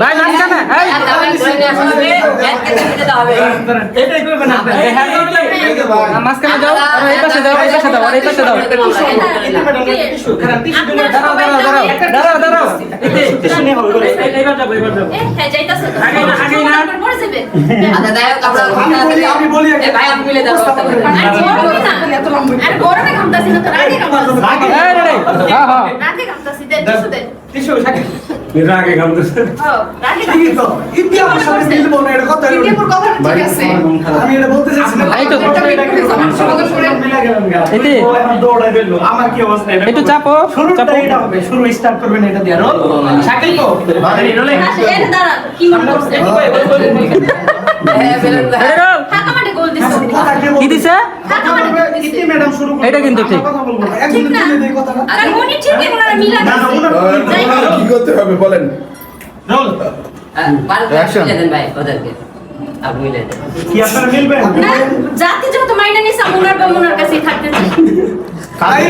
ভাই নাচকা না এটাই করবে না মাঝখানে আর এই পাশে যাও এই পাশে দাও আর এই পাশে দাও দাঁড়াও আমি বলি এ ভাই আমি মিলে যাব এই রে রে টিস্যু সাকিব এর আগে ঘামতেছে ঠিকই তো ইতিহাসের সাথে মিলবো না এটা কথা আমি এটা বলতে চাইছিলাম এই তো এতে ও এখন দৌড়াই ফেলল আমার কি অবস্থা? এটা একটু চাপো চাপো। শুরু স্টার্ট করবেন এটা দিয়ে। রোল তো এই রোলে। বেলুন। দা। এই রোল। কথা কে কি দিছে? ইতি ম্যাডাম শুরু করুন। এটা কিন্তু ঠিক। কথা বলব না। একজন তুলে দেয় কথাটা না না কি করতে হবে বলেন। রোল হ্যাঁ. মিলে দেন ভাই ওদেরকে। আপনি মিলে দেন। কি আপনারা মিলবেন জাতি যত মাইনা নিছে মুনার বা মুনার কাছেই থাকতে চাই। তাই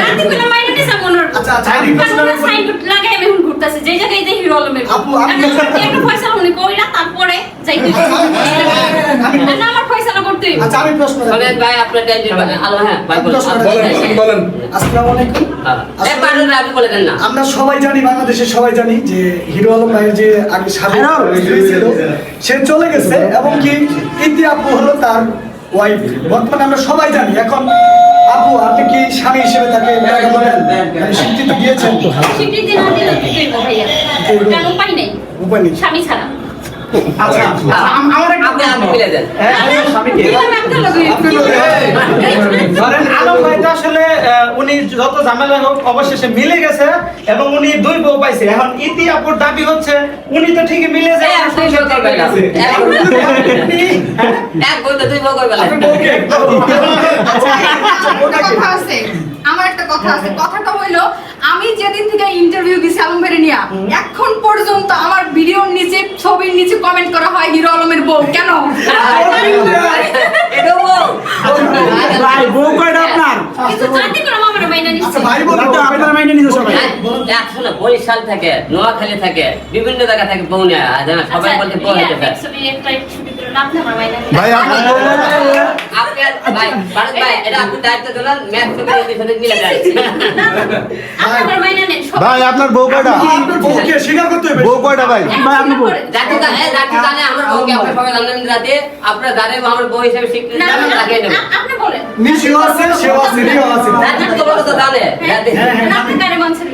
জাতি কোন মাইনা নিছে মুনার আচ্ছা, আচ্ছা, প্রশ্ন সাইনবোর্ড লাগাই আমি এখন ঘুরতাছি যে জায়গায় দেখি হিরো আলমের আপু, একটা উনি কইরা তারপরে যাইতে আমার ফয়সালা করতে হইব। আচ্ছা আমি প্রশ্ন রাখি। ভাই আপনার টেন্ডি বলেন। আলো হ্যাঁ ভাই বলেন। বলেন বলেন। আসসালামু আলাইকুম। এ পারুন আপনি বলে দেন না। আমরা সবাই জানি বাংলাদেশের সবাই জানি যে হিরো আলম ভাইয়ের যে আগে সাবেক ছিল সে চলে গেছে এবং কি ইতি আপু হলো তার ওয়াইফ বর্তমানে আমরা সবাই জানি এখন আপু আপনি কি স্বামী হিসেবে তাকে মেনে স্বীকৃতি দিয়েছেন? স্বীকৃতি না দিলে কি হইব ভাইয়া? কারণ উপায় নেই। উপায় নেই। স্বামী ছাড়া। আচ্ছা আমার একটা আপনি আপনি মিলে দেন। হ্যাঁ, স্বামীকে। দিলাম একটা লগে ধরেন আলম ভাই তো আসলে উনি যত ঝামেলা হোক অবশেষে মিলে গেছে এবং উনি দুই বউ পাইছে। এখন ইতি আপুর দাবি হচ্ছে উনি তো ঠিকই মিলে যায় এই আপনি সংসার করবেন না। করতেছে। এক বলতে দুই বউ কই বলেন আপনি বউকে একটা কথা আছে। আমার একটা কথা আছে। কথাটা হইল আমি যেদিন থেকে ইন্টারভিউ দিছি আলম ভাইরে নিয়া এখন পর্যন্ত আমার ভিডিওর নিচে নিচে কমেন্ট করা হয় হিরো আলমের বউ কেন? এটা বউ। ভাই বউ কয়টা আপনার? কিন্তু জাতি কোন আমার মাইনা আচ্ছা ভাই বলুন তো আপনারা মাইনে নিতে সবাই। হ্যাঁ, বরিশাল থেকে নোয়াখালী থাকে বিভিন্ন জায়গা থেকে বউ নেয় সবাই বলতে বউ হতে ভাই আপনার ভাই বউ কয়টা স্বীকার করতে হবে বউ কয়টা ভাই আপনার জানে আমার বউ হিসেবে স্বীকৃতি আছে সেও আছে আছে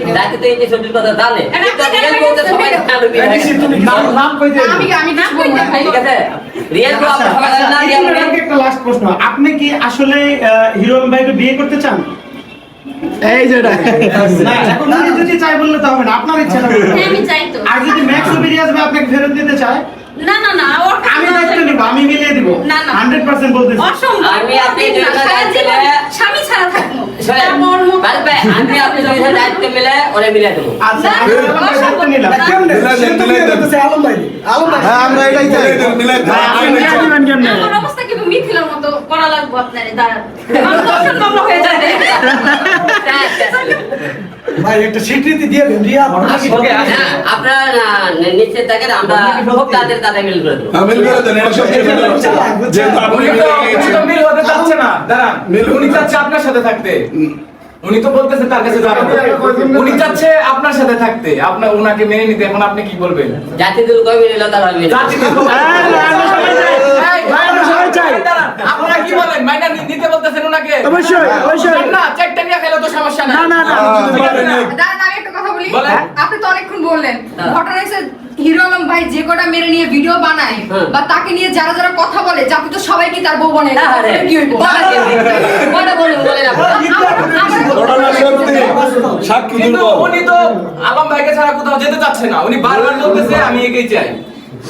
তো আপনি কারে মানছেন ভিডিও? জাতি তো এই যে সত্যি কথা জানে আর কিন্তু আপনি রিয়েল কেন বউতে সবাই বলছেন? জানে বিয়ে গেছে। নাম নাম কই দেন আমি আমি না, কিছু বলব ঠিক আছে রিয়েল বউ আপনারা সবাই জানেন না এই একটা লাস্ট প্রশ্ন আপনি কি আসলে আহ, হিরো ভাইকে বিয়ে করতে চান এই যে না এখন যদি চাই বললে তো হবে না আপনার ইচ্ছা না হ্যাঁ, আমি চাই তো। আর যদি ম্যাক্স বেরিয়ে আসবে আপনাকে ফেরত দিতে চায় না না না ওর আমি দায়িত্ব নিব আমি মিলিয়ে দিব। না, না। হান্ড্রেড পার্সেন্ট বলতেছি। অসম্ভব। আমি আপনি স্বামী ছাড়া থাকব। আমি আপনি দায়িত্ব মিলে ওরে মিলে দেবো। আচ্ছা দায়িত্ব নিলাম। কেমনে? আলম ভাই। আলম ভাই। হ্যাঁ আমরা এটাই চাই। মিলাই দিবেন কেমনে? আমার অবস্থা কিন্তু মিথিলার মতো করা লাগবে আপনার দাঁড়ান। হয়ে যাবে। ভাই একটা স্বীকৃতি দিয়ে রিয়া ওকে, আপনারা আহ, থাকেন আমরা খুব তাদের তাদের মিল করে দেবো। আমিল করে দেন এটা সবচেয়ে ভালো যেহেতু আপনি উনি তো মিল হতে চাচ্ছে না। দাঁড়ান উনি চাচ্ছে। আপনার সাথে থাকতে। উনি তো বলতেছে তার কাছে যাবেন উনি চাচ্ছে আপনার সাথে থাকতে। আপনার ওনাকে মেনে নিতে। এখন আপনি কি বলবেন? জাতি কই মিলে তার জাতি হ্যাঁ, আমরা সবাই চাই। এই, ভাই, আমরা সবাই চাই। আপনারা কি বলেন? মাইনা নিতে বলতেছেন ওনাকে? অবশ্যই, অবশ্যই। না চারটা নিয়ে খেলে তো সমস্যা না না না। দাঁড়ান আমি একটা কথা বলি। আপনি তো অনেকক্ষণ বললেন। ঘটনা হচ্ছে হিরো আলম ভাই যে কটা মেরে নিয়ে ভিডিও বানায় বা তাকে নিয়ে যারা যারা কথা বলে যাতে তো সবাই কি তার বউ বনে কি হইব? সাক্ষী দুর্বল উনি তো আলম ভাইকে ছাড়া কোথাও যেতে চাচ্ছে না। উনি বারবার বলতেছে আমি এগিয়ে চাই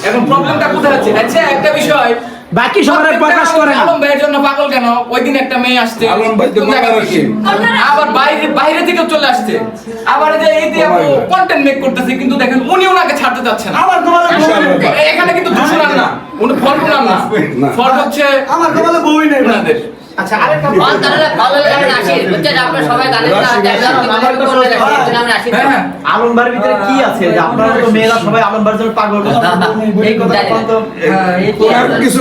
এখন প্রবলেমটা কোথায় হচ্ছে আচ্ছা একটা বিষয়। বাকি সবাই প্রকাশ করে আলম ভাইয়ের জন্য পাগল কেন? ওই দিন একটা মেয়ে আসছে। আলম ভাই তো আবার বাইরে বাইরে থেকে চলে আসছে। আবার যে এই দিয়ে কন্টেন্ট মেক করতেছে কিন্তু দেখেন উনি ওনাকে ছাড়তে যাচ্ছে না। আমার নেই। এ- এখানে কিন্তু দূষণ না। উনি ফল না। ফল ফল্ট হচ্ছে আমার কোনো বউই নাই আপনাদের ওনাদের আচ্ছা আরেকটা আসি বুঝছেন আপনারা সবাই হ্যাঁ হ্যাঁ আলমবাড়ির ভিতরে কি আছে? যে আপনারা তো মেয়েরা সবাই আলমবাড়ির জন্য পাগল এই কথা তো কিছু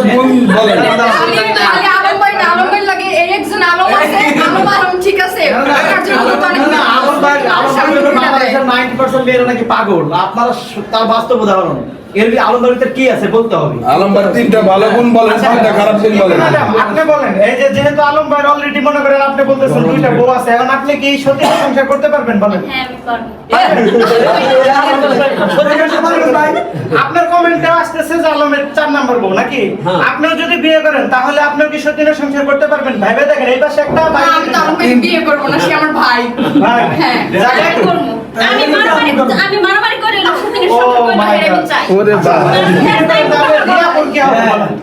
বলেন খালি- খালি আলম ভাই না, আলম ভাই লাগে এই একজন আলম আছে, আলম আলম ঠিক আছে। টাকার জন্য তো অনেক না, আলমবাড়ি আলমবাড়ির জন্য সামনে বাংলাদেশের 90% মেয়েরা নাকি পাগল। আপনারা তার বাস্তব উদাহরণ। এর ভিতরে কি আছে বলতে হবে? আলমবার তিনটা ভালো গুণ বলেন তিনটা খারাপ গুণ বলেন। আপনি বলেন এই যে যেহেতু আলম অলরেডি মনে করেন আপনি বলতেছেন দুইটা বউ আছে এখন আপনি কি সত্যি সংসার করতে পারবেন বলেন? হ্যাঁ আমি পারব। আপনার কমেন্টে আসতেছে যে আলমের চার নাম্বার বউ নাকি? হ্যাঁ। আপনিও যদি বিয়ে করেন তাহলে আপনিও কি সত্যি সংসার করতে পারবেন? ভাইবে দেখেন এই পাশে একটা বিয়ে করব না, সে আমার ভাই। হ্যাঁ। আমি মারামারি আমি মারামারি করে না সত্যি ও করে my আমি চাই ওরে বাবা হ্যাঁ?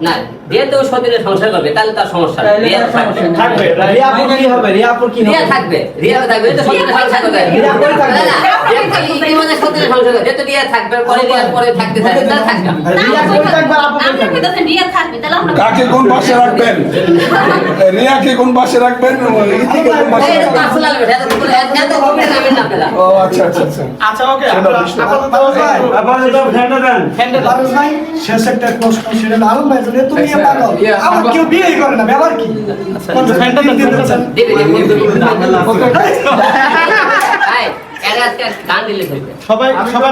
না যেহেতু সতীনে সংসার করবে তাহলে তার সমস্যা রিয়া থাকবে। থাকবে। রিয়াপুর কি হবে? রিয়াপুর কি রিয়া থাকবে। রিয়া থাকবে এটা সতীনে সংসার করবে। রিয়া থাকবে? না, না, সংসার করবে। যেহেতু রিয়া থাকবে পরে রিয়ার পরে থাকতে থাকবে। তাহলে থাকবে রিয়া থাকবে আপু থাকবে? রিয়া থাকবে তাহলে আমরা কাকে কোন পাশে রাখবেন? রিয়াকে কোন পাশে রাখবেন? ইতিকে কোন পাশে রাখবেন? পার্সোনাল বিষয় এত এত গভীরে না আপনারা ও আচ্ছা আচ্ছা আচ্ছা। আচ্ছা ওকে ফ্যান্ডা দেন। ফ্যান্ডা ভাই শেষ একটা প্রশ্ন সেটা আলম ভাই তুমি আমার কেউ বিয়েই করে না ব্যাপার কি? সবাই সবাই